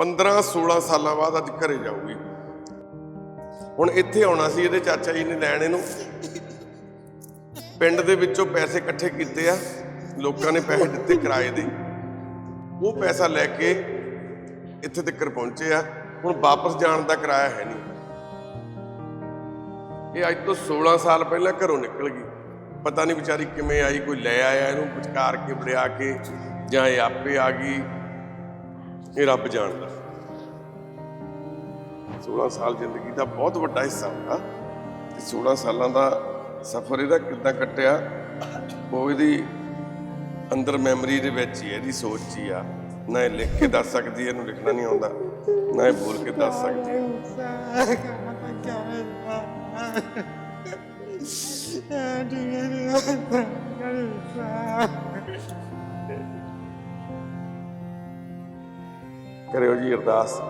15 16 ਸਾਲਾਂ ਬਾਅਦ ਅੱਜ ਘਰੇ ਜਾਊਗੀ। ਹੁਣ ਇੱਥੇ ਆਉਣਾ ਸੀ, ਇਹਦੇ ਚਾਚਾ ਜੀ ਨੇ ਲੈਣ ਇਹਨੂੰ। ਪਿੰਡ ਦੇ ਵਿੱਚੋਂ ਪੈਸੇ ਇਕੱਠੇ ਕੀਤੇ ਆ, ਲੋਕਾਂ ਨੇ ਪੈਸੇ ਦਿੱਤੇ ਕਿਰਾਏ ਦੇ। ਉਹ ਪੈਸਾ ਲੈ ਕੇ ਇੱਥੇ ਤੱਕ ਪਹੁੰਚੇ ਆ। ਹੁਣ ਵਾਪਸ ਜਾਣ ਦਾ ਕਿਰਾਇਆ ਹੈ ਨਹੀਂ। ਇਹ ਅੱਜ ਤੋਂ 16 ਸਾਲ ਪਹਿਲਾਂ ਘਰੋਂ ਨਿਕਲ ਗਈ। ਪਤਾ ਨਹੀਂ ਵਿਚਾਰੀ ਕਿਵੇਂ ਆਈ, ਕੋਈ ਲੈ ਆਇਆ ਇਹਨੂੰ, ਵਿਚਕਾਰ ਕੇ, ਵੜਿਆ ਕੇ, ਜਾਂ ਇਹ ਆਪੇ ਆ ਗਈ। ਇਹ ਰੱਬ ਜਾਣਦਾ 16 ਸਾਲ ਜ਼ਿੰਦਗੀ ਦਾ ਬਹੁਤ ਵੱਡਾ ਹਿੱਸਾ ਹੁੰਦਾ ਤੇ 16 ਸਾਲਾਂ ਦਾ ਸਫ਼ਰ ਇਹਦਾ ਕਿੱਦਾਂ ਕੱਟਿਆ ਉਹ ਇਹਦੀ ਅੰਦਰ ਮੈਮਰੀ ਦੇ ਵਿੱਚ ਹੀ ਇਹਦੀ ਸੋਚ 'ਚ ਹੀ ਆ ਨਾ ਇਹ ਲਿਖ ਕੇ ਦੱਸ ਸਕਦੀ ਇਹਨੂੰ ਲਿਖਣਾ ਨਹੀਂ ਆਉਂਦਾ ਨਾ ਇਹ ਬੋਲ ਕੇ ਦੱਸ ਸਕਦੀ ਹੈ। ਕਰਿਓ ਜੀ ਅਰਦਾਸ।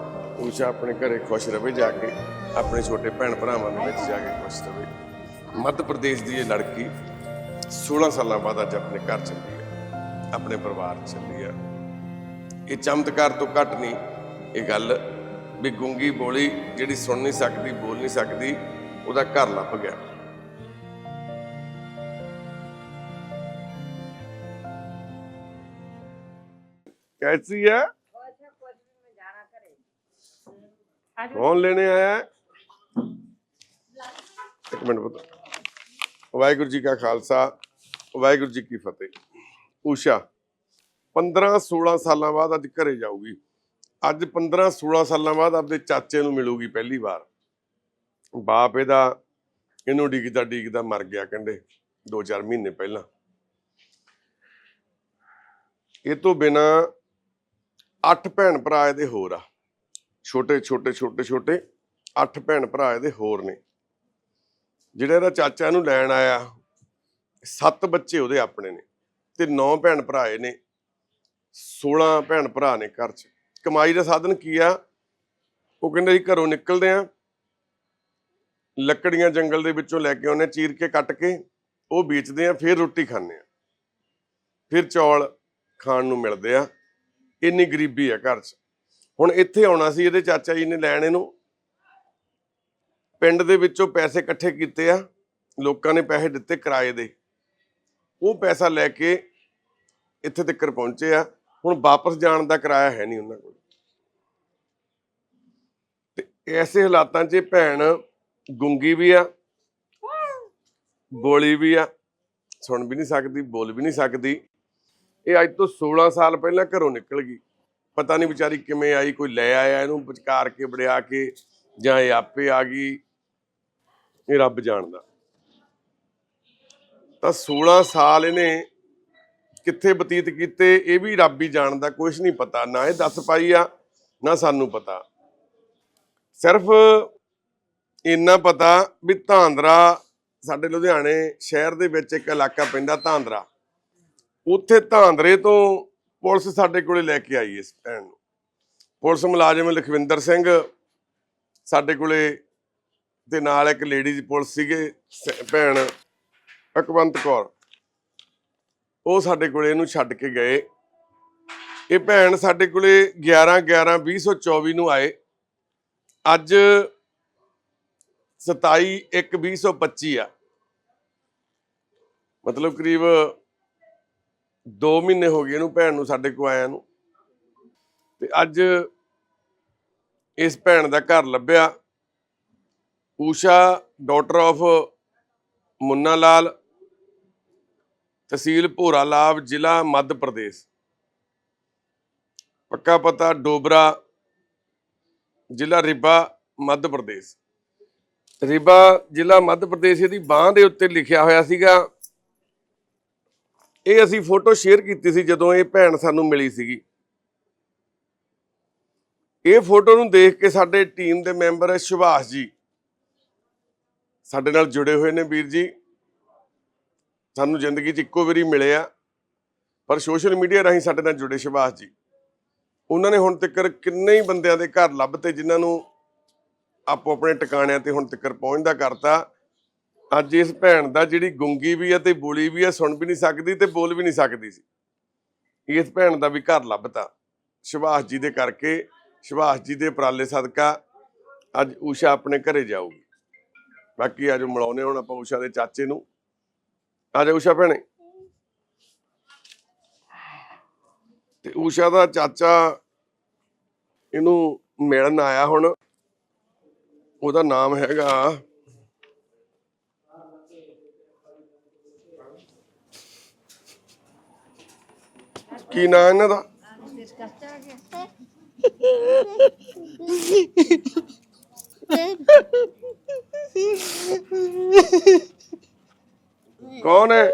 ਊਸ਼ਾ ਆਪਣੇ ਘਰੇ ਖੁਸ਼ ਰਹੇ ਜਾ ਕੇ, ਆਪਣੇ ਛੋਟੇ ਭੈਣ ਭਰਾਵਾਂ ਦੇ ਵਿੱਚ ਜਾ ਕੇ ਖੁਸ਼ ਰਹੇ ਮੱਧ ਪ੍ਰਦੇਸ਼ ਦੀ ਇਹ ਲੜਕੀ 16 ਸਾਲਾਂ ਬਾਅਦ ਅੱਜ ਆਪਣੇ ਘਰ ਚੱਲੀ ਹੈ ਆਪਣੇ ਪਰਿਵਾਰ ਚੱਲੀ ਆ। ਇਹ ਚਮਤਕਾਰ ਤੋਂ ਘੱਟ ਨਹੀਂ, ਇਹ ਗੱਲ ਵੀ ਗੁੰਗੀ ਬੋਲੀ ਜਿਹੜੀ ਸੁਣ ਨਹੀਂ ਸਕਦੀ, ਬੋਲ ਨਹੀਂ ਸਕਦੀ, ਉਹਦਾ ਘਰ ਲੱਭ ਗਿਆ। ਕੈਸੀ ਹੈ ਕੌਣ ਲੈਣੇ ਆਇਆ ਇੱਕ ਮਿੰਟ ਬਤਾ ਵਾਹਿਗੁਰੂ ਜੀ ਕਾ ਖਾਲਸਾ, ਵਾਹਿਗੁਰੂ ਜੀ ਕੀ ਫਤਿਹ। ਊਸ਼ਾ 15 16 ਸਾਲਾਂ ਬਾਅਦ ਅੱਜ ਘਰੇ ਜਾਊਗੀ। ਅੱਜ 15 16 ਸਾਲਾਂ ਬਾਅਦ ਆਪਦੇ ਚਾਚੇ ਨੂੰ ਮਿਲੂਗੀ ਪਹਿਲੀ ਵਾਰ। ਬਾਪ ਇਹਦਾ ਇਹਨੂੰ ਡਿੱਗਦਾ ਡਿੱਗਦਾ ਮਰ ਗਿਆ ਕਹਿੰਦੇ 2-4 ਮਹੀਨੇ ਪਹਿਲਾਂ। ਇਹ ਤੋਂ ਬਿਨਾ 8 ਭੈਣ ਭਰਾ ਇਹਦੇ ਹੋਰ ਆ। ਛੋਟੇ ਛੋਟੇ ਛੋਟੇ ਛੋਟੇ ਅੱਠ ਭੈਣ ਭਰਾ ਇਹਦੇ ਹੋਰ ਨੇ। ਜਿਹੜਾ ਇਹਦਾ ਚਾਚਾ ਇਹਨੂੰ ਲੈਣ ਆਇਆ, ਸੱਤ ਬੱਚੇ ਉਹਦੇ ਆਪਣੇ ਨੇ ਤੇ ਨੌ ਭੈਣ ਭਰਾ ਇਹ ਨੇ 16 ਭੈਣ ਭਰਾ ਨੇ ਘਰ 'ਚ। ਕਮਾਈ ਦਾ ਸਾਧਨ ਕੀ ਆ? ਉਹ ਕਹਿੰਦੇ ਜੀ ਘਰੋਂ ਨਿਕਲਦੇ ਆ, ਲੱਕੜੀਆਂ ਜੰਗਲ ਦੇ ਵਿੱਚੋਂ ਲੈ ਕੇ ਆਉਨੇ ਚੀਰ ਕੇ ਕੱਟ ਕੇ, ਉਹ ਵੇਚਦੇ ਆ, ਫਿਰ ਰੋਟੀ ਖਾਂਦੇ ਆ। ਫਿਰ ਚੌਲ ਖਾਣ ਨੂੰ ਮਿਲਦੇ ਆ। ਇੰਨੀ ਗਰੀਬੀ ਆ ਘਰ 'ਚ। ਹੁਣ ਇੱਥੇ ਆਉਣਾ ਸੀ, ਇਹਦੇ ਚਾਚਾ ਜੀ ਨੇ ਲੈਣ ਇਹਨੂੰ। ਪਿੰਡ ਦੇ ਵਿੱਚੋਂ ਪੈਸੇ ਇਕੱਠੇ ਕੀਤੇ ਆ, ਲੋਕਾਂ ਨੇ ਪੈਸੇ ਦਿੱਤੇ ਕਿਰਾਏ ਦੇ। ਉਹ ਪੈਸਾ ਲੈ ਕੇ ਇੱਥੇ ਤੱਕ ਪਹੁੰਚੇ ਆ। ਹੁਣ ਵਾਪਸ ਜਾਣ ਦਾ ਕਿਰਾਇਆ ਹੈ ਨਹੀਂ ਉਹਨਾਂ ਕੋਲ। ਤੇ ਐਸੇ ਹਾਲਾਤਾਂ 'ਚ ਇਹ ਭੈਣ ਗੁੰਗੀ ਵੀ ਆ, ਬੋਲੀ ਵੀ ਆ, ਸੁਣ ਵੀ ਨਹੀਂ ਸਕਦੀ, ਬੋਲ ਵੀ ਨਹੀਂ ਸਕਦੀ। ਇਹ ਅੱਜ ਤੋਂ 16 ਸਾਲ ਪਹਿਲਾਂ ਘਰੋਂ ਨਿਕਲ ਗਈ। ਪਤਾ ਨਹੀਂ ਵਿਚਾਰੀ ਕਿਵੇਂ ਆਈ, ਕੋਈ ਲੈ ਆਇਆ ਇਹਨੂੰ ਵਿਚਕਾਰ ਕੇ, ਵੜਿਆ ਕੇ, ਜਾਂ ਇਹ ਆਪੇ ਆ ਗਈ। ਇਹ ਰੱਬ ਜਾਣਦਾ। ਤਾਂ 16 ਸਾਲ ਇਹਨੇ ਕਿੱਥੇ ਬਤੀਤ ਕੀਤੇ, ਇਹ ਵੀ ਰੱਬ ਹੀ ਜਾਣਦਾ ਕੁਝ ਨਹੀਂ ਪਤਾ। ਨਾ ਇਹ ਦੱਸ ਪਾਈ ਆ, ਨਾ ਸਾਨੂੰ ਪਤਾ। ਸਿਰਫ ਇੰਨਾ ਪਤਾ ਵੀ ਧਾਂਦਰਾ, ਸਾਡੇ ਲੁਧਿਆਣੇ ਸ਼ਹਿਰ ਦੇ ਵਿੱਚ ਇੱਕ ਇਲਾਕਾ ਪੈਂਦਾ ਧਾਂਦਰਾ। ਉੱਥੇ ਧਾਂਦਰੇ ਤੋਂ ਪੁਲਿਸ ਸਾਡੇ ਕੋਲੇ ਲੈ ਕੇ ਆਈ ਇਸ ਭੈਣ ਨੂੰ। ਪੁਲਿਸ ਮੁਲਾਜ਼ਮ ਲਖਵਿੰਦਰ ਸਿੰਘ ਸਾਡੇ ਕੋਲੇ ਤੇ ਨਾਲ ਇੱਕ ਲੇਡੀਜ਼ ਪੁਲਿਸ ਸੀਗੇ ਭੈਣ ਅਕਵੰਤ ਕੌਰ। ਉਹ ਸਾਡੇ ਕੋਲੇ ਇਹਨੂੰ ਛੱਡ ਕੇ ਗਏ। ਇਹ ਭੈਣ ਸਾਡੇ ਕੋਲੇ 11 11 2024 ਨੂੰ ਆਏ। ਅੱਜ 27 1 2025 ਆ। ਮਤਲਬ ਕਰੀਬ 2 ਮਹੀਨੇ ਹੋ ਗਏ ਇਹਨੂੰ ਭੈਣ ਨੂੰ ਸਾਡੇ ਕੋ ਆਇਆ ਨੂੰ। ਤੇ ਅੱਜ ਇਸ ਭੈਣ ਦਾ ਘਰ ਲੱਭਿਆ। ਊਸ਼ਾ ਡਾਟਰ ਆਫ ਮੁੰਨਾ ਲਾਲ ਤਹਿਸੀਲ ਭੋਰਾ ਲਾਭ ਜ਼ਿਲ੍ਹਾ ਮੱਧ ਪ੍ਰਦੇਸ਼। ਪੱਕਾ ਪਤਾ ਡੋਬਰਾ, ਜ਼ਿਲ੍ਹਾ ਰਿਬਾ, ਮੱਧ ਪ੍ਰਦੇਸ਼। ਰਿਬਾ ਜ਼ਿਲ੍ਹਾ ਮੱਧ ਪ੍ਰਦੇਸ਼, ਇਹਦੀ ਬਾਹ ਦੇ ਉੱਤੇ ਲਿਖਿਆ ਹੋਇਆ ਸੀਗਾ। ਇਹ ਅਸੀਂ ਫੋਟੋ ਸ਼ੇਅਰ ਕੀਤੀ ਸੀ ਜਦੋਂ ਇਹ ਭੈਣ ਸਾਨੂੰ ਮਿਲੀ ਸੀਗੀ। ਇਹ ਫੋਟੋ ਨੂੰ ਦੇਖ ਕੇ ਸਾਡੇ ਟੀਮ ਦੇ ਮੈਂਬਰ ਸੁਭਾਸ਼ ਜੀ ਸਾਡੇ ਨਾਲ ਜੁੜੇ ਹੋਏ ਨੇ ਵੀਰ ਜੀ। ਸਾਨੂੰ ਜ਼ਿੰਦਗੀ 'ਚ ਇੱਕੋ ਵਾਰੀ ਮਿਲੇ ਆ। ਪਰ ਸੋਸ਼ਲ ਮੀਡੀਆ ਰਾਹੀਂ ਸਾਡੇ ਨਾਲ ਜੁੜੇ ਸੁਭਾਸ਼ ਜੀ। ਉਹਨਾਂ ਨੇ ਹੁਣ ਤੱਕ ਕਿੰਨੇ ਹੀ ਬੰਦਿਆਂ ਦੇ ਘਰ ਲੱਭਤੇ ਜਿਨ੍ਹਾਂ ਨੂੰ ਆਪੋ ਆਪਣੇ ਟਿਕਾਣਿਆਂ ਤੇ ਹੁਣ ਤੱਕ ਪਹੁੰਚਦਾ ਕਰਤਾ। ਅੱਜ ਇਸ ਭੈਣ ਦਾ ਜਿਹੜੀ ਗੁੰਗੀ ਵੀ ਹੈ ਤੇ ਬੋਲੀ ਵੀ ਹੈ, ਸੁਣ ਵੀ ਨਹੀਂ ਸਕਦੀ ਤੇ ਬੋਲ ਵੀ ਨਹੀਂ ਸਕਦੀ ਸੀ। ਇਸ ਭੈਣ ਦਾ ਵੀ ਘਰ ਲੱਭਤਾ। ਸੁਭਾਸ਼ ਜੀ ਦੇ ਕਰਕੇ, ਸੁਭਾਸ਼ ਜੀ ਦੇ ਉਪਰਾਲੇ ਸਦਕਾ ਅੱਜ ਊਸ਼ਾ ਆਪਣੇ ਘਰੇ ਜਾਊਗੀ। ਬਾਕੀ ਅੱਜ ਮਿਲਾਉਨੇ ਹੁਣ ਆਪਾਂ ਊਸ਼ਾ ਦੇ ਚਾਚੇ ਨੂੰ। ਆ ਜਾ ਊਸ਼ਾ ਭੈਣੇ। ਤੇ ਊਸ਼ਾ ਦਾ ਚਾਚਾ ਇਹਨੂੰ ਮਿਲਣ ਆਇਆ ਹੁਣ। ਉਹਦਾ ਨਾਮ ਹੈਗਾ ਕੀ ਨਾਂ ਇਹਨਾਂ ਦਾ? ਕੌਣ ਹੈ?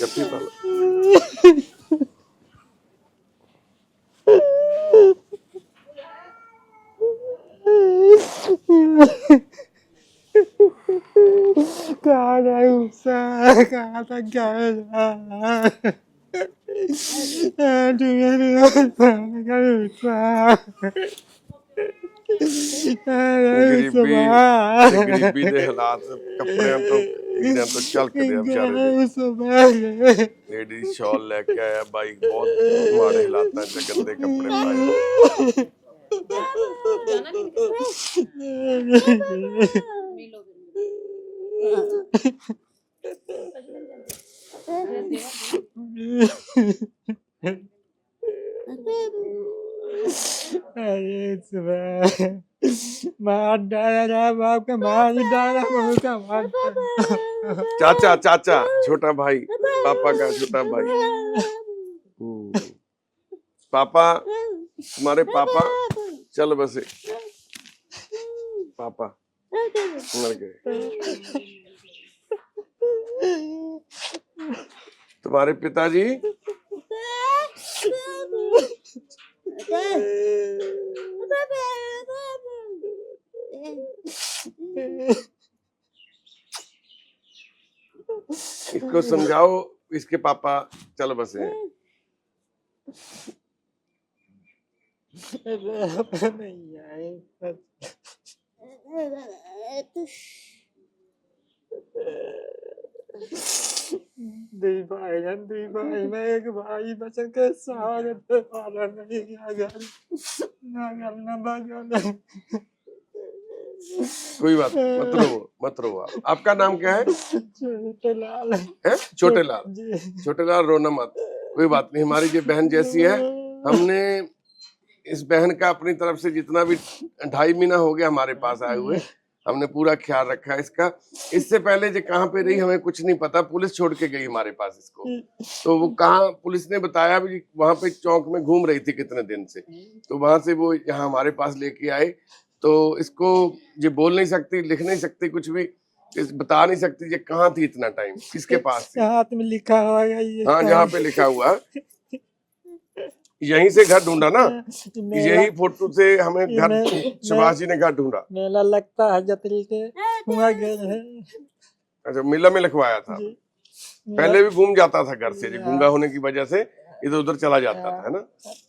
ਜੱਫੀ ਪਾ ਲਓ। Cara, usa, cara, cara. Aduh, usa, cara, usa. ਗਰੀਬੀ ਗਰੀਬੀ ਦੇ ਹਾਲਾਤ ਕੱਪੜਿਆਂ ਤੋਂ ਲੀੜਿਆਂ ਤੋਂ ਝਲਕਦੇ ਆ ਵਿਚਾਰੇ ਲੇਡੀ ਸ਼ਾਲ ਲੈ ਕੇ ਆਇਆ ਬਾਈ ਬਹੁਤ ਮਾੜੇ ਹਾਲਾਤਾਂ ਚ ਗੰਦੇ ਕੱਪੜੇ ਪਾਏ अरे सुबह मार डाला बाप का मार डाला बहू का मार डाला चाचा चाचा छोटा भाई पापा का छोटा भाई हम्म। पापा तुम्हारे पापा चल बसे पापा मर गए तुम्हारे पिताजी? इसको समझाओ इसके पापा चल बसे। नहीं आए दुई भाई हैं दुई भाई में एक भाई के वाला नहीं अगर ना कोई बात मत रो मत रो आप। आपका नाम क्या है? छोटे लाल हैं? छोटे लाल जी। छोटे लाल रोना मत। कोई बात नहीं हमारी जो बहन जैसी है हमने इस बहन का अपनी तरफ़ से जितना भी ढाई महीना हो गया हमारे पास आए हुए हमने पूरा ख्याल रखा है इसका। इससे पहले जो कहाँ पे रही हमें कुछ नहीं पता पुलिस छोड़ के गई हमारे पास इसको। तो वो कहाँ पुलिस ने बताया भी वहाँ पे चौक में घूम रही थी कितने दिन से। तो वहाँ से वो यहाँ हमारे पास लेके आए। तो इसको ये बोल नहीं सकती लिख नहीं सकती कुछ भी इस बता नहीं सकती ये कहाँ थी इतना टाइम किसके पास हाथ में लिखा हुआ हाँ जहाँ पे लिखा हुआ। यहीं से घर ढूंढा ना। यही फ़ोटो से हमें घर सुभाष जी ने घर ढूंढा। मेला लगता है जतरी के हुआ गए अच्छा मिला में लिखवाया था। पहले भी घूम जाता था घर से गूँगा होने की वजह से इधर उधर चला जाता था है ना?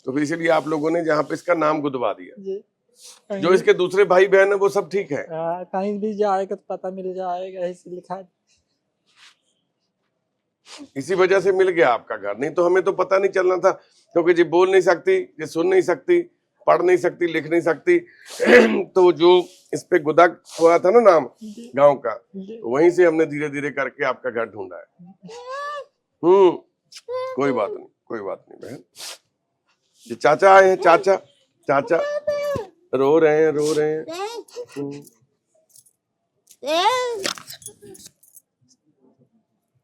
तो फिर इसीलिए आप लोगों ने जहाँ पे इसका नाम गुदवा दिया। जो। इसके दूसरे भाई बहन है वो सब ठीक है। कहीं भी जाएगा तो पता मिल जाएगा ऐसे लिखा इसी वजह से मिल गया आपका घर। नहीं तो हमें तो पता नहीं चलना था क्योंकि जी बोल नहीं सकती ये सुन नहीं सकती पढ़ नहीं सकती लिख नहीं सकती। तो जो इस पे गुदा हुआ था ना नाम गाँव का तो वहीं से हमने धीरे धीरे करके आपका घर ढूंढा है। हम्म कोई बात नहीं कोई बात नहीं बहन। ये चाचा आए हैं चाचा चाचा। रो रहे हैं रो रहे हैं। हम्म,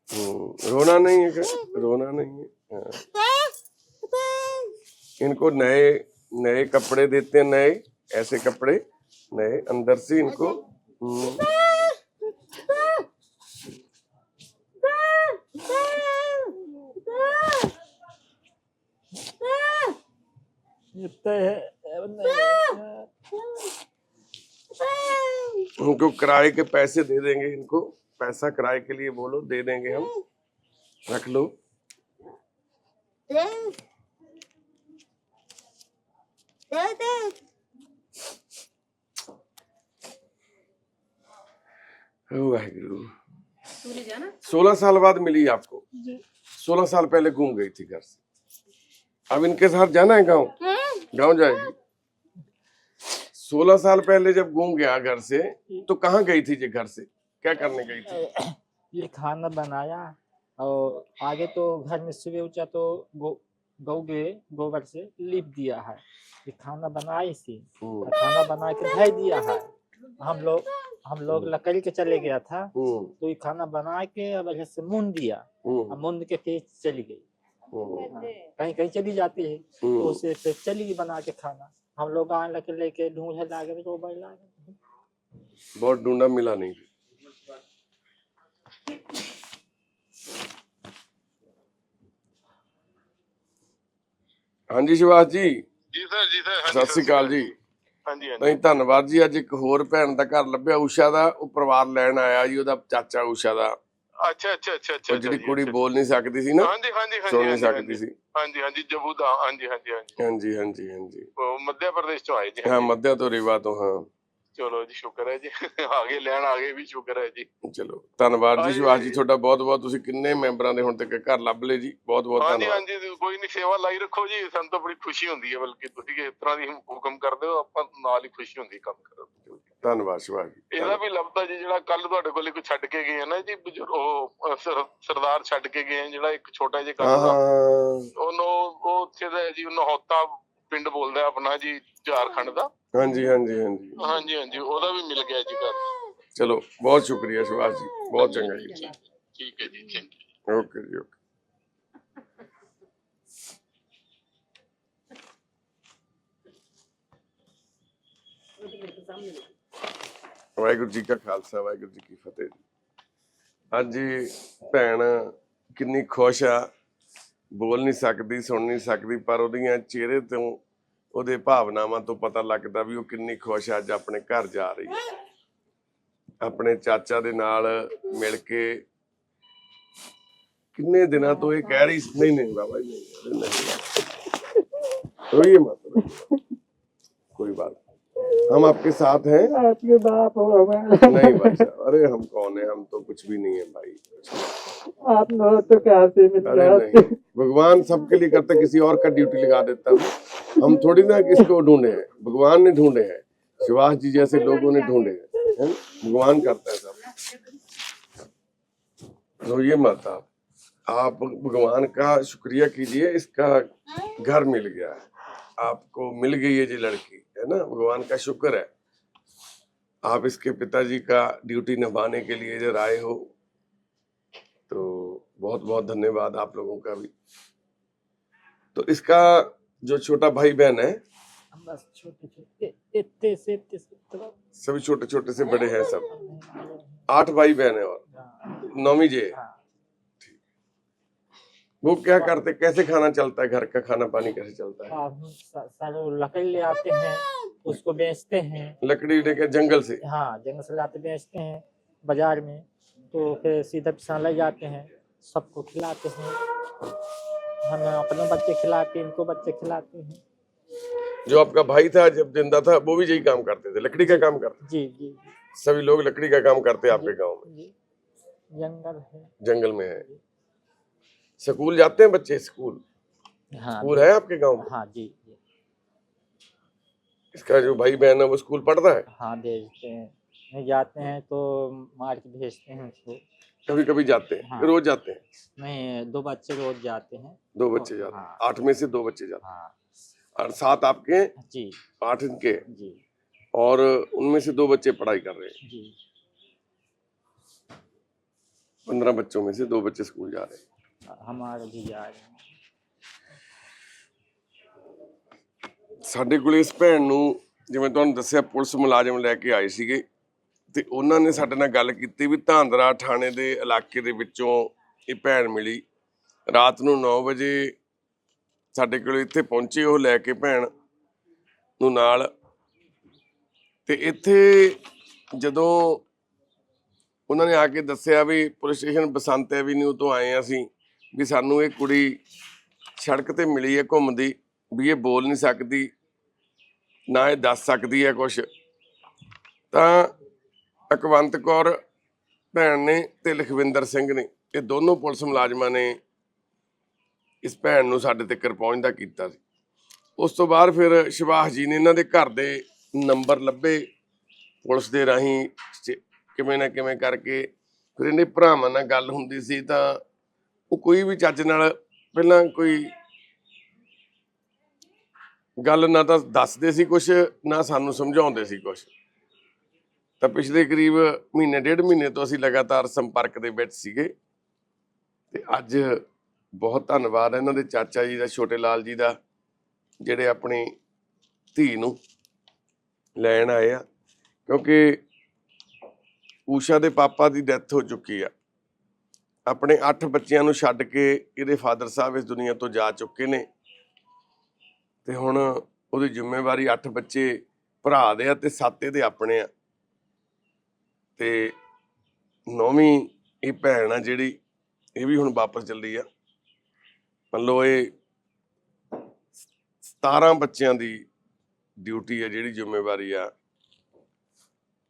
हम्म, रोना नहीं है रोना नहीं है। हाँ। इनको नए नए कपड़े देते हैं नए ऐसे कपड़े नए अंदर से इनको हम्म, उनको किराए के पैसे दे देंगे इनको पैसा किराए के लिए बोलो दे देंगे हम रख लो। सोलह साल बाद मिली आपको? जी। सोलह साल पहले घूम गई थी घर से। अब इनके साथ जाना है गाँव? गाँव जाएगी? सोलह साल पहले जब घूम गया घर से तो कहाँ गई थी ये घर से? क्या करने गई थी? ये खाना बनाया और आगे तो घर में सुबह उठा तो गौ गौ के गोबर से लिप दिया है। ये खाना बनाई थी हम्म, खाना बना के भेज दिया है। हम लोग हम लोग हम्म। लकड़ी के चले गया था हम्म। तो ये खाना बना के अब से मुन दिया हम्म। मुंद के फिर चली गई। कहीं कहीं चली जाती है तो उसे फिर चली गई बना के खाना। हम लोग आए लकड़ी लेके ढूंढे लागे तो बैठ लागे। बहुत ढूंढा मिला नहीं। हाँ जी शिवाज। जी जी सर जी सर हाँ सत श्रीकाल जी। ਹਾਂਜੀ ਹਾਂਜੀ। ਨਹੀਂ ਧੰਨਵਾਦ ਜੀ ਅੱਜ ਇੱਕ ਹੋਰ ਭੈਣ ਦਾ ਘਰ ਲੱਭਿਆ ਊਸ਼ਾ ਦਾ ਉਹ ਪਰਿਵਾਰ ਲੈਣ ਆਇਆ ਜੀ ਉਹਦਾ ਚਾਚਾ ਊਸ਼ਾ ਦਾ। ਅੱਛਾ ਅੱਛਾ ਅੱਛਾ ਅੱਛਾ ਜਿਹੜੀ ਕੁੜੀ। ਬੋਲ ਨਹੀਂ ਸਕਦੀ ਸੀ ਨਾ ਹਾਂਜੀ ਹਾਂਜੀ ਹਾਂਜੀ ਸੁਣ ਨਹੀਂ ਸਕਦੀ ਸੀ। ਹਾਂਜੀ ਹਾਂਜੀ ਜਬੂ ਦਾ ਹਾਂਜੀ ਹਾਂਜੀ ਹਾਂਜੀ। ਹਾਂਜੀ ਹਾਂਜੀ ਹਾਂਜੀ। ਉਹ ਮੱਧ ਪ੍ਰਦੇਸ਼ ਤੋਂ ਆਏ ਜੀ। ਹਾਂ। ਮੱਧਿਆ ਤੋਂ ਰੀਵਾ ਤੋਂ ਹਾਂ। ਚਲੋ ਜੀ ਸ਼ੁਕਰ ਹੈ ਜੀ। ਆ ਗਏ ਲੈਣ ਆ ਗਏ ਵੀ ਸ਼ੁਕਰ ਹੈ ਜੀ। ਚਲੋ ਧੰਨਵਾਦ ਜੀ ਹਾਂਜੀ। ਸ਼ਿਵਾਸ ਜੀ ਤੁਹਾਡਾ ਬਹੁਤ ਬਹੁਤ ਤੁਸੀਂ ਕਿੰਨੇ ਮੈਂਬਰਾਂ ਦੇ ਹੁਣ ਤੱਕ ਘਰ ਲੱਭ ਲਏ ਜੀ ਬਹੁਤ ਬਹੁਤ ਹਾਂਜੀ ਧੰਨਵਾਦ। ਹਾਂਜੀ ਕੋਈ ਨਹੀਂ ਸੇਵਾ ਲਾਈ ਰੱਖੋ ਜੀ ਸਾਨੂੰ ਤਾਂ ਬੜੀ ਖੁਸ਼ੀ ਹੁੰਦੀ ਹੈ ਬਲਕਿ ਤੁਸੀਂ ਇਸ ਤਰ੍ਹਾਂ ਦੀ ਹੁਕਮ ਕਰਦੇ ਹੋ ਆਪਾਂ ਨਾਲ ਹੀ ਖੁਸ਼ੀ ਹੁੰਦੀ ਕੰਮ ਕਰਨ ਦੀ। ਧੰਨਵਾਦ ਸ਼ਿਵਾਸ ਜੀ ਇਹਦਾ ਵੀ ਲੱਭਦਾ ਜੀ ਜਿਹੜਾ ਕੱਲ ਤੁਹਾਡੇ ਕੋਲੇ ਕੋਈ ਛੱਡ ਕੇ ਗਏ ਨਾ ਜੀ ਉਹ ਸਰਦਾਰ ਛੱਡ ਕੇ ਗਏ ਜਿਹੜਾ ਇੱਕ ਛੋਟਾ ਜਿਹਾ ਕੰਮ ਦਾ ਉਹਨੂੰ ਉਹ ਉੱਥੇ ਦਾ ਜੀ ਨਹੌਤਾ ਪਿੰਡ ਬੋਲਦਾ ਆਪਣਾ ਜੀ ਝਾਰਖੰਡ ਦਾ। ਹਾਂਜੀ ਹਾਂਜੀ ਹਾਂਜੀ। ਹਾਂਜੀ ਹਾਂਜੀ ਉਹਦਾ ਵੀ ਮਿਲ ਗਿਆ ਜੀ ਘਰ। ਚਲੋ ਬਹੁਤ ਸ਼ੁਕਰੀਆ ਸ਼ਿਵਾਸ ਜੀ ਬਹੁਤ ਚੰਗਾ ਜੀ। ਠੀਕ ਹੈ ਜੀ ਥੈਂਕ ਯੂ ਓਕੇ ਜੀ ਓਕੇ। ਵਾਹਿਗੁਰੂ ਜੀ ਕਾ ਖਾਲਸਾ ਵਾਹਿਗੁਰੂ ਜੀ ਕੀ ਫਤਿਹ ਅੱਜ ਭੈਣ ਕਿੰਨੀ ਖੁਸ਼ ਆ ਬੋਲ ਨਹੀਂ ਸਕਦੀ ਸੁਣ ਨਹੀਂ ਸਕਦੀ ਪਰ ਉਹਦੀਆਂ ਚਿਹਰੇ ਤੋਂ ਉਹਦੇ ਭਾਵਨਾਵਾਂ ਤੋਂ ਪਤਾ ਲੱਗਦਾ ਵੀ ਉਹ ਕਿੰਨੀ ਖੁਸ਼ ਆ ਅੱਜ ਆਪਣੇ ਘਰ ਜਾ ਰਹੀ ਹੈ ਆਪਣੇ ਚਾਚਾ ਦੇ ਨਾਲ ਮਿਲ ਕੇ ਕਿੰਨੇ ਦਿਨਾਂ ਤੋਂ ਇਹ ਕਹਿ ਰਹੀ ਸੀ ਨਹੀਂ ਨਹੀਂ ਬਾਬਾ ਜੀ नहीं, नहीं रोइए मत रोइए। कोई बात नहीं। हम आपके साथ हैं आपके बाप हो मैं नहीं भाई साहब अरे हम कौन है हम तो कुछ भी नहीं है भाई आप लोग तो कैसे मिल अरे नहीं भगवान सबके लिए करता किसी और का ड्यूटी लगा देता है हम थोड़ी ना किसको ढूंढे हैं? भगवान ने ढूंढे हैं। शिवास जी जैसे लोगों ने ढूंढे हैं? भगवान करता है सब। रोइए मत, आप भगवान का शुक्रिया कीजिए, इसका घर मिल गया है। आपको मिल गई है जी लड़की, है ना? भगवान का शुक्र है। आप इसके पिताजी का ड्यूटी निभाने के लिए इधर आए हो तो बहुत बहुत धन्यवाद आप लोगों का भी। तो इसका जो छोटा भाई बहन है बस छोटे छोटे से इतने से सभी छोटे छोटे से बड़े हैं सब। आठ भाई बहन है और हाँ, नौमी जे। हाँ। वो क्या करते कैसे खाना चलता है घर का खाना पानी कैसे चलता है? सारे लकड़ी ले आते हैं उसको बेचते हैं। लकड़ी लेके जंगल से? हाँ जंगल से लाते बेचते हैं बाज़ार में। तो फिर सीधा पिसान ले जाते हैं सबको खिलाते हैं। हम अपने बच्चे खिलाते इनको बच्चे खिलाते हैं। जो आपका भाई था जब ज़िंदा था वो भी यही काम करते थे लकड़ी का काम करते जी जी सभी लोग लकड़ी का काम करते हैं आपके गाँव में? जंगल है। जंगल में है। स्कूल जाते हैं बच्चे स्कूल? हाँ स्कूल है आपके गाँव में? हाँ जी जी। इसका जो भाई बहन है वो स्कूल पढ़ता है? हाँ भेजते हैं। जाते हैं तो मार के भेजते हैं उसको। कभी कभी जाते हैं हाँ। रोज जाते हैं नहीं दो बच्चे रोज जाते हैं दो बच्चे जाते हैं हाँ। आठ में से दो बच्चे जाते हाँ हैं और सात आपके जी आठ इनके जी और उनमें से दो बच्चे पढ़ाई कर रहे हैं जी पंद्रह बच्चों में से दो बच्चे स्कूल जा रहे हैं हमारे भी जा रहे हैं ਸਾਡੇ ਕੋਲ ਇਸ ਭੈਣ ਨੂੰ ਜਿਵੇਂ ਤੁਹਾਨੂੰ ਦੱਸਿਆ ਪੁਲਿਸ ਮੁਲਾਜ਼ਮ ਲੈ ਕੇ ਆਏ ਸੀਗੇ ਤੇ ਉਹਨਾਂ ਨੇ ਸਾਡੇ ਨਾਲ ਗੱਲ ਕੀਤੀ ਵੀ ਧਾਂਦਰਾ ਥਾਣੇ ਦੇ ਇਲਾਕੇ ਦੇ ਵਿੱਚੋਂ ਇਹ ਭੈਣ ਮਿਲੀ। ਰਾਤ ਨੂੰ 9 ਵਜੇ ਸਾਡੇ ਕੋਲ ਇੱਥੇ ਪਹੁੰਚੇ, ਉਹ ਲੈ ਕੇ ਭੈਣ ਨੂੰ ਨਾਲ। ਤੇ ਇੱਥੇ ਜਦੋਂ ਉਹਨਾਂ ਨੇ ਆ ਕੇ ਦੱਸਿਆ ਵੀ ਪੁਲਿਸ ਸਟੇਸ਼ਨ ਬਸੰਤ ਐਵੀਨਿਊ ਤੋਂ ਆਏ ਹਾਂ ਅਸੀਂ, ਵੀ ਸਾਨੂੰ ਇਹ ਕੁੜੀ ਸੜਕ ਤੇ ਮਿਲੀ ਹੈ ਘੁੰਮਦੀ, ਵੀ ਇਹ ਬੋਲ ਨਹੀਂ ਸਕਦੀ, ਨਾ ਇਹ ਦੱਸ ਸਕਦੀ ਹੈ ਕੁਝ ਤਾਂ ਅਕਵੰਤ ਕੌਰ ਭੈਣ ਨੇ ਤੇ ਲਖਵਿੰਦਰ ਸਿੰਘ ਨੇ, ਇਹ ਦੋਨੋਂ ਪੁਲਿਸ ਮੁਲਾਜ਼ਮਾਂ ਨੇ ਇਸ ਭੈਣ ਨੂੰ ਸਾਡੇ ਤੱਕ ਪਹੁੰਚਦਾ ਕੀਤਾ ਸੀ। ਉਸ ਤੋਂ ਬਾਅਦ ਫਿਰ ਸ਼ਿਵਾਸ ਜੀ ਨੇ ਇਹਨਾਂ ਦੇ ਘਰ ਦੇ ਨੰਬਰ ਲੱਭੇ, ਪੁਲਿਸ ਦੇ ਰਾਹੀਂ ਕਿਵੇਂ ਨਾ ਕਿਵੇਂ ਕਰਕੇ ਫਿਰ ਇਹਨੇ ਭਰਾਵਾਂ ਨਾਲ ਗੱਲ ਹੁੰਦੀ ਸੀ ਤਾਂ ਉਹ ਕੋਈ ਵੀ ਚੱਜ ਨਾਲ ਪਹਿਲਾਂ ਕੋਈ ਗੱਲ ਨਾ ਤਾਂ ਦੱਸਦੇ ਸੀ ਕੁਝ ਨਾ ਸਾਨੂੰ ਸਮਝਾਉਂਦੇ ਸੀ ਕੁਝ ਤਾਂ ਪਿਛਲੇ ਕਰੀਬ ਮਹੀਨੇ, ਡੇਢ ਮਹੀਨੇ ਤੋਂ ਅਸੀਂ ਲਗਾਤਾਰ ਸੰਪਰਕ ਦੇ ਵਿੱਚ ਸੀਗੇ। ਤੇ ਅੱਜ ਬਹੁਤ ਧੰਨਵਾਦ ਇਹਨਾਂ ਦੇ ਚਾਚਾ ਜੀ ਦਾ, ਛੋਟੇ ਲਾਲ ਜੀ ਦਾ, ਜਿਹੜੇ ਆਪਣੀ ਧੀ ਨੂੰ ਲੈਣ ਆਏ ਆ। ਕਿਉਂਕਿ ਊਸ਼ਾ ਦੇ ਪਾਪਾ ਦੀ ਡੈਥ ਹੋ ਚੁੱਕੀ ਆ। ਆਪਣੇ 8 ਬੱਚਿਆਂ ਨੂੰ ਛੱਡ ਕੇ ਇਹਦੇ ਫਾਦਰ ਸਾਹਿਬ ਇਸ ਦੁਨੀਆ ਤੋਂ ਜਾ ਚੁੱਕੇ ਨੇ। ਤੇ ਹੁਣ ਉਹਦੀ ਜ਼ਿੰਮੇਵਾਰੀ 8 ਬੱਚੇ ਭਰਾ ਦੇ ਆ ਤੇ 7 ਇਹਦੇ ਆਪਣੇ ਆ। ਤੇ ਨੌਵੀਂ ਇਹ ਭੈਣ ਆ ਜਿਹੜੀ, ਇਹ ਵੀ ਹੁਣ ਵਾਪਸ ਚੱਲੀ ਆ। ਮੰਨ ਲਓ ਇਹ 17 ਬੱਚਿਆਂ ਦੀ ਡਿਊਟੀ ਆ, ਜਿਹੜੀ ਜ਼ਿੰਮੇਵਾਰੀ ਆ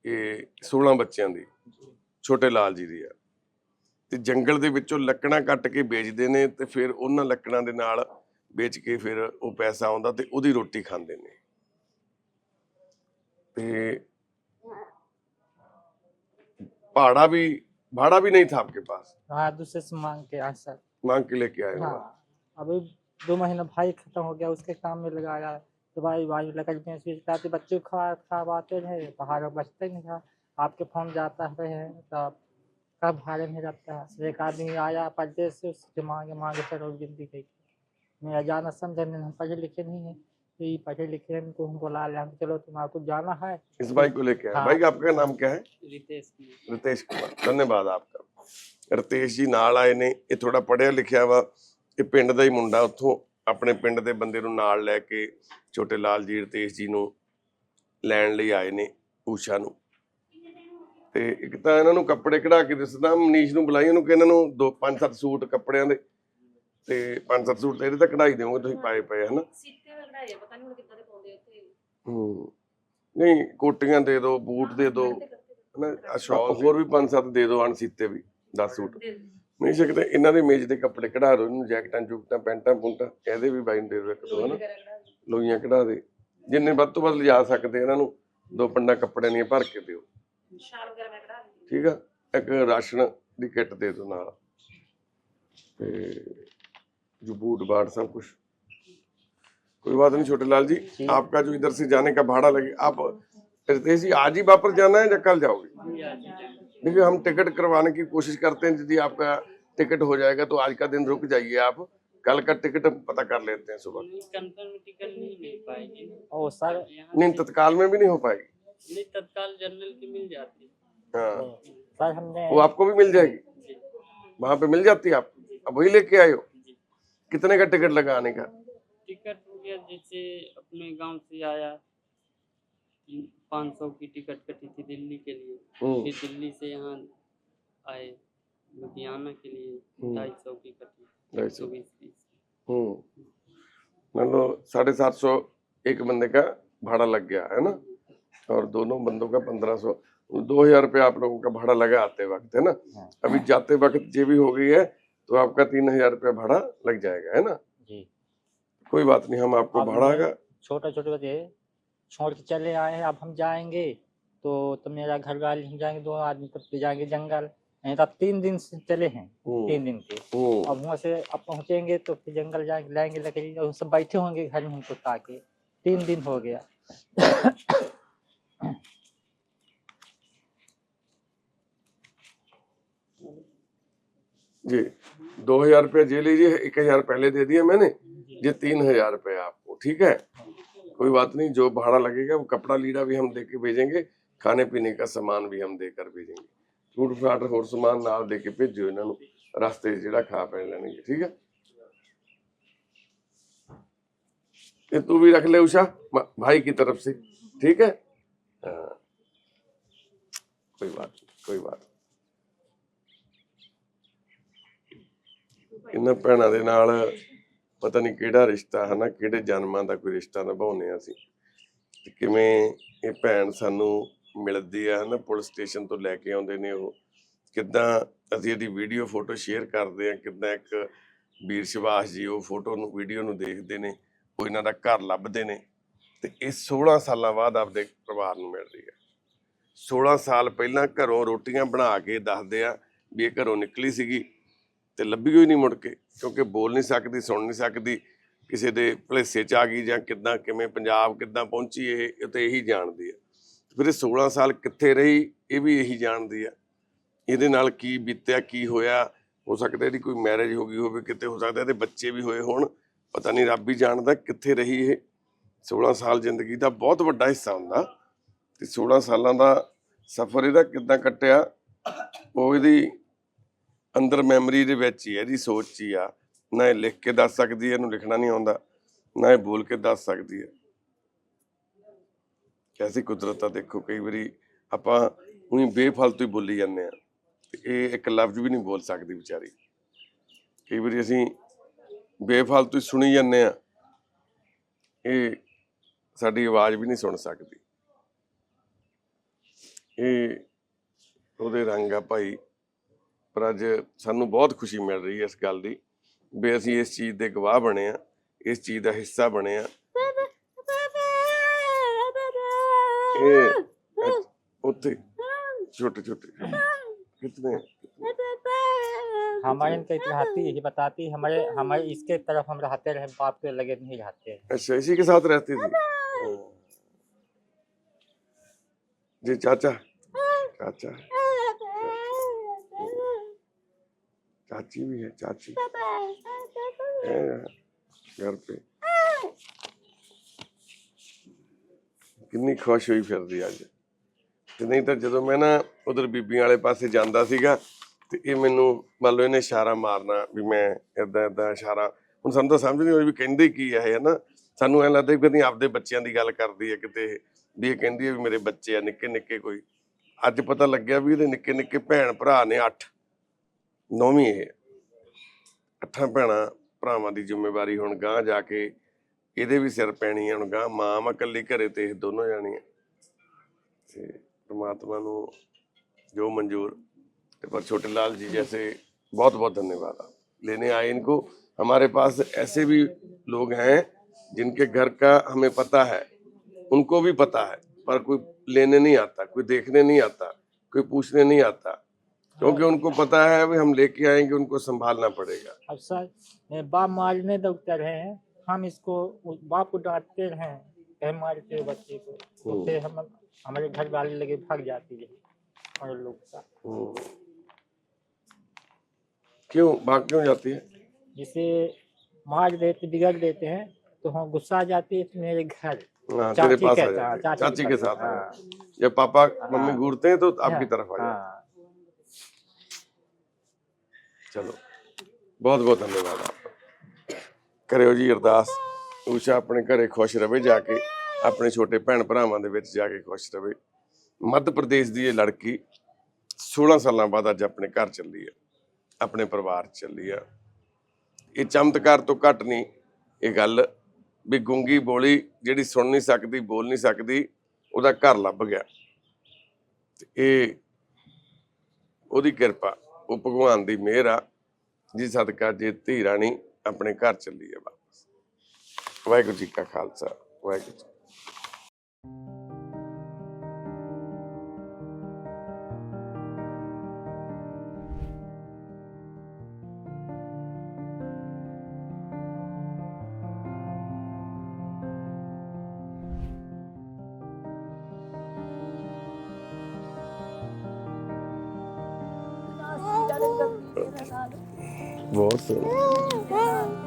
ਇਹ 16 ਬੱਚਿਆਂ ਦੀ, ਛੋਟੇ ਲਾਲ ਜੀ ਦੀ ਆ। ਤੇ ਜੰਗਲ ਦੇ ਵਿੱਚੋਂ ਲੱਕੜਾਂ ਕੱਟ ਕੇ ਵੇਚਦੇ ਨੇ ਤੇ ਫਿਰ ਉਹਨਾਂ ਲੱਕੜਾਂ ਦੇ ਨਾਲ ਵੇਚ ਕੇ ਫਿਰ ਉਹ ਪੈਸਾ ਆਉਂਦਾ ਤੇ ਉਹਦੀ ਰੋਟੀ ਖਾਂਦੇ ਨੇ। ਤੇ भाड़ा भी भाड़ा भी नहीं था आपके पास? हाँ दूसरे से मांग के हाँ सर। मांग के लेके आए हो? अभी दो महीना भाई खत्म हो गया उसके काम में लगाया दवाई वाई लकड़ी में स्विच लाते बच्चे को खा खवाते रहे बाहर बचते नहीं था आपके फ़ोन जाता रहे तब कब भाड़े में रहता है? एक आदमी आया परदेश से उसके मांगे मांगे चलो ज़िंदगी गई मेरा जाना समझा नहीं हम पढ़े लिखे नहीं है। तो ये पढ़े लिखे हैं इनको हम बुला ले हम चलो तुम्हारे को जाना है इस भाई को लेके आए हाँ। भाई आपका नाम क्या है रितेश कुमार ਰਿਤੇਸ਼ ਕੁਮਾਰ ਧੰਨਵਾਦ ਆਪਕਾ ਰਿਤੇਸ਼ ਜੀ ਨਾਲ ਆਏ ਨੇ ਇਹ ਥੋੜਾ ਪੜਿਆ ਲਿਖਿਆ ਵਾ ਇਹ ਪਿੰਡ ਦਾ ਹੀ ਮੁੰਡਾ ਉੱਥੋਂ ਆਪਣੇ ਪਿੰਡ ਦੇ ਬੰਦੇ ਨੂੰ ਨਾਲ ਲੈ ਕੇ ਛੋਟੇ ਲਾਲ ਜੀ ਰਿਤੇਸ਼ ਜੀ ਨੂੰ ਲੈਣ ਲਈ ਆਏ ਨੇ ਊਸ਼ਾ ਨੂੰ ਤੇ ਇੱਕ ਤਾਂ ਇਹਨਾਂ ਨੂੰ ਕੱਪੜੇ ਕਢਾ ਕੇ ਦਿਸਦਾ ਮਨੀਸ਼ ਨੂੰ ਬੁਲਾਈ ਉਹਨੂੰ ਕਿ ਇਹਨਾਂ ਨੂੰ ਦੋ ਪੰਜ ਸੱਤ ਸੂਟ ਕੱਪੜਿਆਂ ਦੇ ਤੇ ਪੰਜ ਸੱਤ ਸੂਟ ਤੇ ਇਹਦੇ ਤਾਂ ਕਢਾਈ ਦਿਓਗੇ ਤੁਸੀਂ ਪਾਏ ਪਏ ਹਨਾ ਕਢਾਏ ਆ ਹੂੰ। ਨਹੀਂ ਕੋਟੀਆਂ ਦੇ ਦਿਓ ਬੂਟ ਦੇ ਦਿਓ ਹਨਾ ਸ਼ੌਪ ਹੋਰ ਵੀ ਪੰਜ ਸੱਤ ਦੇ ਦਿਓ ਅਣਸੀਤੇ ਵੀ 10 ਸੂਟ। ਨਹੀਂ ਸਕਦੇ ਇਹਨਾਂ ਦੇ ਮੇਜ ਦੇ ਕੱਪੜੇ ਕਢਾ ਦਿਓ ਇਹਨੂੰ ਜੈਕਟਾਂ ਜੁਕਟਾਂ ਪੈਂਟਾਂ ਪੁੰਟਾਂ ਇਹਦੇ ਵੀ ਬਾਈ ਦੇ ਦਿਓ ਦੋ ਹਨਾ। ਲੋਈਆਂ ਕਢਾ ਦੇ। ਜਿੰਨੇ ਵੱਧ ਤੋਂ ਵੱਧ ਲਿਜਾ ਸਕਦੇ ਇਹਨਾਂ ਨੂੰ ਦੋ ਪੰਡਾ ਕੱਪੜੇ ਦੀਆਂ ਭਰ ਕੇ ਦਿਓ। ਠੀਕ ਆ? ਇੱਕ ਰਾਸ਼ਨ ਦੀ ਕਿੱਟ ਦੇ ਦੋ ਨਾਲ। ਤੇ ਜੋ ਬੂਟ ਬਾੜ ਸਭ ਕੁਝ कोई बात नहीं छोटे लाल जी। आपका जो इधर से जाने का भाड़ा लगे आप रितेश जी आज ही वापस जाना है या कल जाओगे? देखिए हम टिकट करवाने की कोशिश करते हैं यदि आपका टिकट हो जाएगा तो आज का दिन रुक जाइए आप। कल का टिकट हम पता कर लेते हैं सुबह। नहीं मिल पाएगी ओ सर यहाँ नहीं तत्काल में भी नहीं हो पाएगी। तत्काल जनरल की मिल जाती हाँ। वो आपको भी मिल जाएगी? वहाँ पे मिल जाती है आप अब वही लेके आए हो? कितने का टिकट लगाने का? टिकट गया जैसे अपने गाँव से आया। पाँच सौ की टिकट कटी थी दिल्ली के लिए। फिर दिल्ली से यहाँ आए लुधियाना के लिए। ढाई सौ की कटी। ढाई सौ। बीस। मान लो साढ़े सात सौ एक बंदे का भाड़ा लग गया है ना? और दोनों बंदों का पंद्रह सौ। दो हज़ार रुपया आप लोगों का भाड़ा लगा आते वक्त है ना? हाँ। अभी जाते वक्त ये भी हो गई है तो आपका तीन हज़ार रुपया भाड़ा लग जाएगा है ना? जी। कोई बात नहीं हम आपको भाड़ा का छोटे छोटे बच्चे छोड़ के चले आए हैं अब हम जाएँगे तो तो मेरा घर वाले हम जाएँगे दो आदमी तब फिर जाएँगे जंगल। नहीं तो तीन दिन से चले हैं हम्म, तीन दिन के। हम्म, अब वहाँ से अब पहुँचेंगे तो फिर जंगल जाएँगे लाएँगे लकड़ी और सब बैठे होंगे घर में हमको ताके। तीन दिन हो गया। जी। दो हजार रुपया जे लीजिए एक हजार पहले दे दिया मैंने जी ये तीन हजार रुपया आपको ठीक है कोई बात नहीं जो भाड़ा लगेगा वो कपड़ा लीड़ा भी हम दे के भेजेंगे खाने पीने का सामान भी हम देकर भेजेंगे फ्रूट फ्राट होर सामान नाल दे के भेजो ਇਹਨਾਂ ਨੂੰ ਰਸਤੇ 'ਚ ਜਿਹੜਾ ਖਾ ਪੈ ਲੈਣਗੇ ਠੀਕ ਹੈ ये तू भी रख ले उषा म- भाई की तरफ से ठीक है हाँ। कोई बात नहीं, कोई बात ਇਹਨਾਂ ਭੈਣਾਂ ਦੇ ਨਾਲ ਪਤਾ ਨਹੀਂ ਕਿਹੜਾ ਰਿਸ਼ਤਾ ਹੈ ਨਾ ਕਿਹੜੇ ਜਨਮਾਂ ਦਾ ਕੋਈ ਰਿਸ਼ਤਾ ਨਿਭਾਉਂਦੇ ਆ ਅਸੀਂ। ਤੇ ਕਿਵੇਂ ਇਹ ਭੈਣ ਸਾਨੂੰ ਮਿਲਦੀ ਆ ਨਾ ਪੁਲਿਸ ਸਟੇਸ਼ਨ ਤੋਂ ਲੈ ਕੇ ਆਉਂਦੇ ਨੇ ਉਹ। ਕਿੱਦਾਂ ਅਸੀਂ ਇਹਦੀ ਵੀਡੀਓ, ਫੋਟੋ ਸ਼ੇਅਰ ਕਰਦੇ ਆ ਕਿੱਦਾਂ ਇੱਕ ਵੀਰ ਸ਼ਿਵਾਸ ਜੀ ਉਹ ਫੋਟੋ ਨੂੰ, ਵੀਡੀਓ ਨੂੰ ਦੇਖਦੇ ਨੇ, ਉਹ ਇਹਨਾਂ ਦਾ ਘਰ ਲੱਭਦੇ ਨੇ। ਤੇ ਇਹ 16 ਸਾਲਾਂ ਬਾਅਦ ਆਪਦੇ ਪਰਿਵਾਰ ਨੂੰ ਮਿਲ ਰਹੀ ਹੈ। 16 ਸਾਲ ਪਹਿਲਾਂ ਘਰੋਂ ਰੋਟੀਆਂ ਬਣਾ ਕੇ ਦੱਸਦੇ ਆ ਵੀ ਇਹ ਘਰੋਂ ਨਿਕਲੀ ਸੀਗੀ। ਤੇ ਲੱਭੀ ਹੋਈ ਨਹੀਂ ਮੁੜ ਕੇ, ਕਿਉਂਕਿ ਬੋਲ ਨਹੀਂ ਸਕਦੀ, ਸੁਣ ਨਹੀਂ ਸਕਦੀ, ਕਿਸੇ ਦੇ ਭਲੇਸੇ ਚ ਆ ਗਈ ਜਾਂ ਕਿੱਦਾਂ, ਕਿਵੇਂ ਪੰਜਾਬ ਕਿੱਦਾਂ ਪਹੁੰਚੀ ਇਹ ਇਹ ਤੇ ਇਹੀ ਜਾਣਦੀ ਹੈ। ਫਿਰ ਇਹ 16 ਸਾਲ ਕਿੱਥੇ ਰਹੀ, ਇਹ ਵੀ ਇਹੀ ਜਾਣਦੀ ਹੈ। ਇਹਦੇ ਨਾਲ ਕੀ ਬੀਤਿਆ, ਕੀ ਹੋਇਆ? ਹੋ ਸਕਦਾ ਇਹਦੀ ਕੋਈ ਮੈਰਿਜ ਹੋ ਗਈ ਹੋਵੇ, ਕਿਤੇ ਹੋ ਸਕਦਾ ਇਹਦੇ ਬੱਚੇ ਵੀ ਹੋਏ ਹੋਣ, ਪਤਾ ਨਹੀਂ ਰੱਬ ਹੀ ਜਾਣਦਾ ਕਿੱਥੇ ਰਹੀ ਇਹ। 16 ਸਾਲ ਜ਼ਿੰਦਗੀ ਦਾ ਬਹੁਤ ਵੱਡਾ ਹਿੱਸਾ ਹੁੰਦਾ ਤੇ 16 ਸਾਲਾਂ ਦਾ ਸਫ਼ਰ ਇਹਦਾ ਕਿੱਦਾਂ ਕੱਟਿਆ, ਉਹ ਇਹਦੀ ਅੰਦਰ ਮੈਮਰੀ ਦੇ ਵਿੱਚ ਹੀ ਹੈ ਇਹਦੀ ਸੋਚ 'ਚ ਹੀ ਆ। ਨਾ ਇਹ ਲਿਖ ਕੇ ਦੱਸ ਸਕਦੀ ਹੈ, ਇਹਨੂੰ ਲਿਖਣਾ ਨਹੀਂ ਆਉਂਦਾ। ਨਾ ਇਹ ਬੋਲ ਕੇ ਦੱਸ ਸਕਦੀ ਹੈ। ਕੈਸੀ ਕੁਦਰਤ ਆ ਦੇਖੋ, ਕਈ ਵਾਰੀ ਆਪਾਂ ਉਹੀ ਬੇਫਾਲਤੂ ਹੀ ਬੋਲੀ ਜਾਂਦੇ ਆ ਤੇ ਇਹ ਇੱਕ ਲਫ਼ਜ਼ ਵੀ ਨਹੀਂ ਬੋਲ ਸਕਦੀ ਵਿਚਾਰੀ। ਕਈ ਵਾਰੀ ਅਸੀਂ ਬੇਫਾਲਤੂ ਹੀ ਸੁਣੀ ਜਾਂਦੇ ਆ ਇਹ ਸਾਡੀ ਆਵਾਜ਼ ਵੀ ਨਹੀਂ ਸੁਣ ਸਕਦੀ। ਇਹ ਉਹਦੇ ਰੰਗ ਆ ਭਾਈ। ਪਰ ਅੱਜ ਸਾਨੂੰ ਬਹੁਤ ਖੁਸ਼ੀ ਮਿਲ ਰਹੀ ਹੈ ਇਸ ਗੱਲ ਦੀ ਵੀ ਅਸੀਂ ਇਸ ਚੀਜ਼ ਦੇ ਗਵਾਹ ਬਣੇ ਆ ਇਸ ਚੀਜ਼ ਦਾ ਹਿੱਸਾ ਬਣੇ ਆ ਇਹ ਉੱਥੇ ਛੋਟੇ ਛੋਟੇ ਕਿਤਨੇ हमारे इनके रहती यही बताती हमारे हमारे इसके तरफ हम रहते रहे बाप के लगे नहीं रहते अच्छा इसी के साथ रहती थी हाँ। जी चाचा चाचा चाची भी है चाची है घर पे ਕਿੰਨੀ ਖੁਸ਼ ਹੋਈ ਫਿਰਦੀ ਅੱਜ ਤੇ ਨਹੀਂ ਤਾਂ ਜਦੋਂ ਮੈਂ ਨਾ ਉਧਰ ਬੀਬੀਆਂ ਵਾਲੇ ਪਾਸੇ ਜਾਂਦਾ ਸੀਗਾ ਤੇ ਇਹ ਮੈਨੂੰ ਮੰਨ ਲਓ ਇਹਨੇ ਇਸ਼ਾਰਾ ਮਾਰਨਾ ਵੀ ਮੈਂ ਇਦਾਂ ਇਦਾਂ ਇਸ਼ਾਰਾ ਹੁਣ ਸਾਨੂੰ ਤਾਂ ਸਮਝ ਨਹੀਂ ਆਉਂਦੀ ਵੀ ਕਹਿੰਦੇ ਕੀ ਆ ਇਹ ਹੈ ਨਾ ਸਾਨੂੰ ਐ ਲੱਗਦਾ ਵੀ ਕਦੀ ਆਪਦੇ ਬੱਚਿਆਂ ਦੀ ਗੱਲ ਕਰਦੀ ਹੈ ਕਿਤੇ ਇਹ, ਵੀ ਇਹ ਕਹਿੰਦੀ ਹੈ ਵੀ ਮੇਰੇ ਬੱਚੇ ਆ ਨਿੱਕੇ ਨਿੱਕੇ ਕੋਈ ਅੱਜ ਪਤਾ ਲੱਗਿਆ ਵੀ ਇਹਦੇ ਨਿੱਕੇ ਨਿੱਕੇ ਭੈਣ ਭਰਾ ਨੇ 8 ਨੌਵੀਂ ਇਹ ਅੱਠਾਂ ਭੈਣਾਂ ਭਰਾਵਾਂ ਦੀ ਜ਼ਿੰਮੇਵਾਰੀ ਹੁਣ ਗਾਂ ਜਾ ਕੇ ਇਹਦੇ ਵੀ ਸਿਰ ਪੈਣੀ ਹੈ ਹੁਣ ਗਾਂ ਮਾਂ ਮਾ ਇਕੱਲੀ ਘਰੇ ਤੇ ਇਹ ਦੋਨੋਂ ਜਾਣੀਆਂ ਤੇ प्रमात्मा ਨੂੰ जो मंजूर पर छोटे लाल जी जैसे बहुत बहुत धन्यवाद आप लेने आए इनको हमारे पास ऐसे भी लोग हैं जिनके घर का हमें पता है उनको भी पता है पर कोई लेने नहीं आता कोई देखने नहीं आता कोई पूछने नहीं आता क्योंकि उनको पता है भी हम लेके आएँगे उनको संभालना पड़ेगा अब सर बाप मारने दौड़ते रहे हैं हम इसको बाप को डांटते रहे कहीं मारते बच्चे को तो हम्म। फिर हम हमारे घर वाले लगे भाग जाती है और लोग का हम्म। क्यों भाग क्यों जाती है जिसे मार देते बिगड़ देते हैं तो हम गुस्सा आ जाती है तो मेरे घर हाँ चाची है चाची के साथ हाँ। है। जब पापा मम्मी हाँ। घूरते हैं तो आपकी हाँ, तरफ़ आ जाते हैं हाँ ਚਲੋ। ਬਹੁਤ ਬਹੁਤ ਧੰਨਵਾਦ ਆਪ। ਕਰਿਓ ਜੀ ਅਰਦਾਸ। ਊਸ਼ਾ ਆਪਣੇ ਘਰੇ ਖੁਸ਼ ਰਵੇ ਜਾ ਕੇ, ਆਪਣੇ ਛੋਟੇ ਭੈਣ ਭਰਾਵਾਂ ਦੇ ਵਿੱਚ ਜਾ ਕੇ ਖੁਸ਼ ਰਵੇ। ਮੱਧ ਪ੍ਰਦੇਸ਼ ਦੀ ਇਹ ਲੜਕੀ 16 ਸਾਲਾਂ ਬਾਅਦ ਅੱਜ ਆਪਣੇ ਘਰ ਚੱਲੀ ਹੈ ਆਪਣੇ ਪਰਿਵਾਰ 'ਚ ਚੱਲੀ ਆ। ਇਹ ਚਮਤਕਾਰ ਤੋਂ ਘੱਟ ਨਹੀਂ, ਇਹ ਗੱਲ ਵੀ ਗੁੰਗੀ ਬੋਲੀ ਜਿਹੜੀ ਸੁਣ ਨਹੀਂ ਸਕਦੀ, ਬੋਲ ਨਹੀਂ ਸਕਦੀ, ਉਹਦਾ ਘਰ ਲੱਭ ਗਿਆ। ਇਹ ਉਹਦੀ ਕਿਰਪਾ। ਉਹ ਭਗਵਾਨ ਦੀ ਮਿਹਰ ਆ, ਜੀ ਸਦਕਾ ਜੇ ਧੀ ਰਾਣੀ ਆਪਣੇ ਘਰ ਚੱਲੀ ਹੈ ਵਾਪਸ। ਵਾਹਿਗੁਰੂ ਜੀ ਕਾ ਖਾਲਸਾ, ਵਾਹਿਗੁਰੂ 我死了。